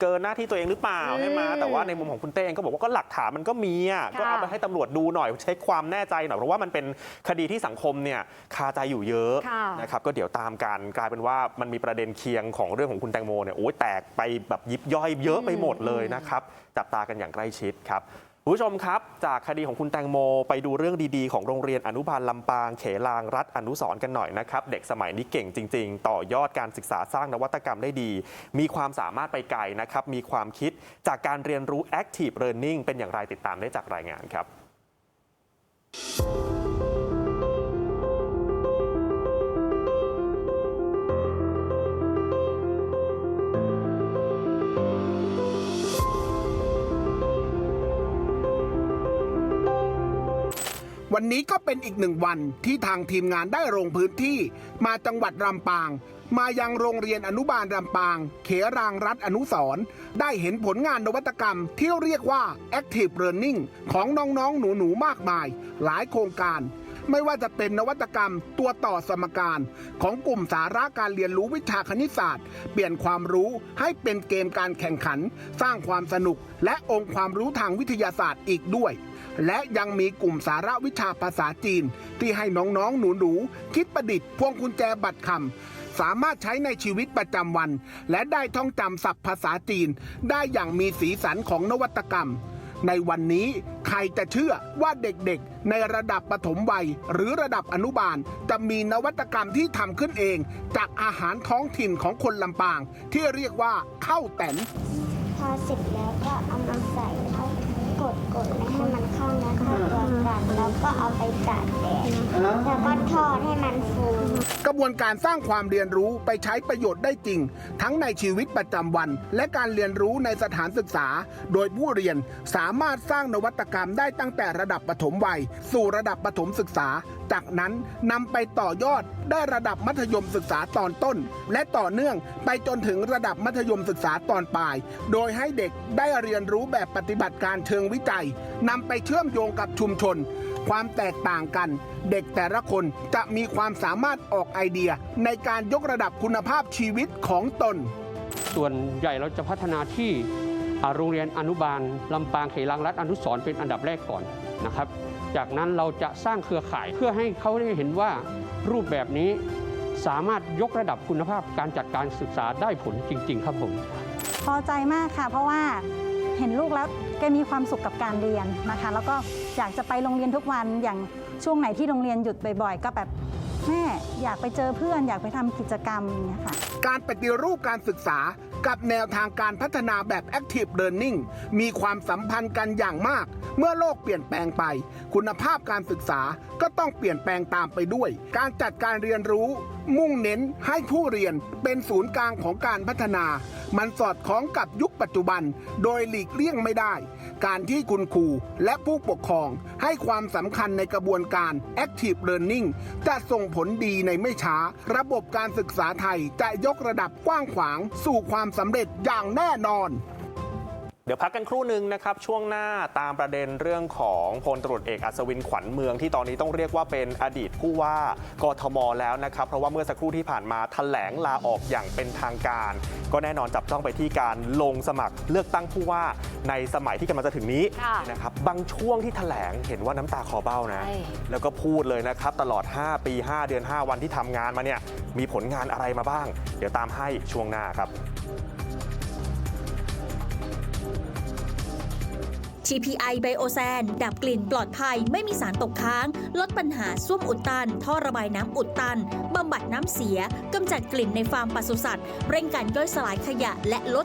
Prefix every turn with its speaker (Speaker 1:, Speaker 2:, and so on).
Speaker 1: เกินหน้าที่ตัวเองหรือเปล่า
Speaker 2: อืม
Speaker 1: ใช่ไหมแต่ว่าในมุมของคุณเต้เองก็บอกว่าก็หลักฐานมันก็มีอะ
Speaker 2: ค่ะ
Speaker 1: ก็เอาไปให้ตำรวจดูหน่อยเช็คความแน่ใจหน่อยเพราะว่ามันเป็นคดีที่สังคมเนี่ยคาใจอยู่เยอะ
Speaker 2: ค่ะ
Speaker 1: นะครับก็เดี๋ยวตามกันกลายเป็นว่ามันมีประเด็นเคียงของเรื่องของคุณแตงโมเนี่ยโอ้ยแตกไปแบบยิบย่อยเยอะไปหมดเลยนะครับจับตากันอย่างใกล้ชิดครับ คุณผู้ชมครับ จากคดีของคุณแตงโมไปดูเรื่องดีๆ ของโรงเรียนอนุบาลลำปางเขลางรัฐอนุสรกันหน่อยนะครับ เด็กสมัยนี้เก่งจริง ๆ ต่อยอดการศึกษาสร้างนวัตกรรมได้ดี มีความสามารถไปไกลนะครับ มีความคิดจากการเรียนรู้ active learning เป็นอย่างไรติดตามได้จากรายงานครับ
Speaker 3: วันนี้ก็เป็นอีกหนึ่งวันที่ทางทีมงานได้ลงพื้นที่ มาจังหวัดลำปาง มายังโรงเรียนอนุบาลลำปาง เขรางรัฐอนุสรได้เห็นผลงานนวัตกรรมที่เรียกว่า Active Learning ของน้องๆ หนูๆ มากมาย หลายโครงการ ไม่ว่าจะเป็นนวัตกรรมตัวต่อสมการ ของกลุ่มสาระการเรียนรู้วิชาคณิตศาสตร์ เปลี่ยนความรู้ให้เป็นเกมการแข่งขัน สร้างความสนุก และองค์ความรู้ทางวิทยาศาสตร์อีกด้วย และยังมีกลุ่มสาระวิชาภาษาจีน ที่ให้น้องๆหนูๆคิดประดิษฐ์พวงกุญแจบัตรคำสามารถใช้ในชีวิตประจำวัน และได้ท่องจำศัพท์ภาษาจีน ได้อย่างมีสีสันของนวัตกรรม ในวันนี้ใครจะเชื่อว่าเด็กๆ ในระดับปฐมวัยหรือระดับอนุบาล จะมีนวัตกรรมที่ทำขึ้นเอง จากอาหารท้องถิ่นของคนลำปาง ที่เรียกว่าข้าวแตน
Speaker 4: พอเสร็จแล้วก็เอามาใส่แล้วกดกดๆให้มันเข้าเนื้อเข้าตัวกันแล้วก็เอาไปตากแดด แล้วก็ทอดให้มันฟู
Speaker 3: กระบวนการสร้างความเรียนรู้ไปใช้ประโยชน์ได้จริง ทั้งในชีวิตประจำวัน และการเรียนรู้ในสถานศึกษา โดยผู้เรียนสามารถสร้างนวัตกรรมได้ตั้งแต่ระดับปฐมวัย สู่ระดับประถมศึกษา จากนั้นนำไปต่อยอดได้ระดับมัธยมศึกษาตอนต้น และต่อเนื่องไปจนถึงระดับมัธยมศึกษาตอนปลาย โดยให้เด็กได้เรียนรู้แบบปฏิบัติการเชิงวิจัยนำไปเชื่อมโยงกับชุมชน ความแตกต่างกัน เด็กแต่ละคนจะมีความสามารถออกไอเดีย ในการยกระดับคุณภาพชีวิตของตน
Speaker 5: ส่วนใหญ่เราจะพัฒนาที่อ่าโรงเรียนอนุบาลลำปางเขลังรัฐอนุสรณ์เป็นอันดับแรกก่อนนะครับ จากนั้นเราจะสร้างเครือข่ายเพื่อให้เขาได้เห็นว่ารูปแบบนี้สามารถยกระดับคุณภาพการจัดการศึกษาได้ผลจริง ๆ ครับผม
Speaker 6: พอใจมากค่ะ เพราะว่า เห็นลูกแล้วแกมีความสุขกับการเรียนนะคะ แล้วก็อยากจะไปโรงเรียนทุกวันอย่างช่วงไหนที่โรงเรียนหยุดบ่อยๆ ก็แบบแม่อยากไปเจอเพื่อนอยากไปทำกิจกรรมอย่างเงี้ยค่ะ
Speaker 3: การปฏิรูปการศึกษา กับแนวทางการพัฒนาแบบ Active Learning มีความสัมพันธ์กันอย่างมาก เมื่อโลกเปลี่ยนแปลงไป คุณภาพการศึกษาก็ต้องเปลี่ยนแปลงตามไปด้วย การจัดการเรียนรู้ มุ่งเน้นให้ผู้เรียนเป็นศูนย์กลางของการพัฒนา มันสอดคล้องกับยุคปัจจุบัน โดยหลีกเลี่ยงไม่ได้ การที่คุณครูและผู้ปกครองให้ความสำคัญในกระบวนการ Active Learning จะส่งผลดีในไม่ช้า ระบบการศึกษาไทยจะยกระดับกว้างขวาง สู่ความสำเร็จอย่างแน่นอน
Speaker 1: ดี๋ยวพักกันครู่หนึ่งนะครับ ช่วงหน้าตามประเด็นเรื่องของพลตำรวจเอกอัศวินขวัญเมืองที่ตอนนี้ต้องเรียกว่าเป็นอดีตผู้ว่ากทมแล้วนะครับ เพราะว่าเมื่อสักครู่ที่ผ่านมาแถลงลาออกอย่างเป็นทางการ ก็แน่นอนจับจ้องไปที่การลงสมัครเลือกตั้งผู้ว่าในสมัยที่กำลังจะถึงนี้
Speaker 2: ค่ะ
Speaker 1: นะครับบางช่วงที่แถลงเห็นว่าน้ำตาคอเบ้านะ
Speaker 2: ใช่
Speaker 1: แล้วก็พูดเลยนะครับตลอด 5 ปี 5 เดือน 5 วันที่ทำงานมาเนี่ยมีผลงานอะไรมาบ้าง เดี๋ยวตามให้ช่วงหน้าครับ
Speaker 7: TPI ไบโอแซนดับกลิ่นปลอดภัยไม่มีสารตกค้าง ลดปัญหาส้วมอุดตัน ท่อระบายน้ำอุดตันบำบัดน้ำเสียกำจัดกลิ่นในฟาร์มปศุสัตว์ เร่งการย่อยสลายขยะและลด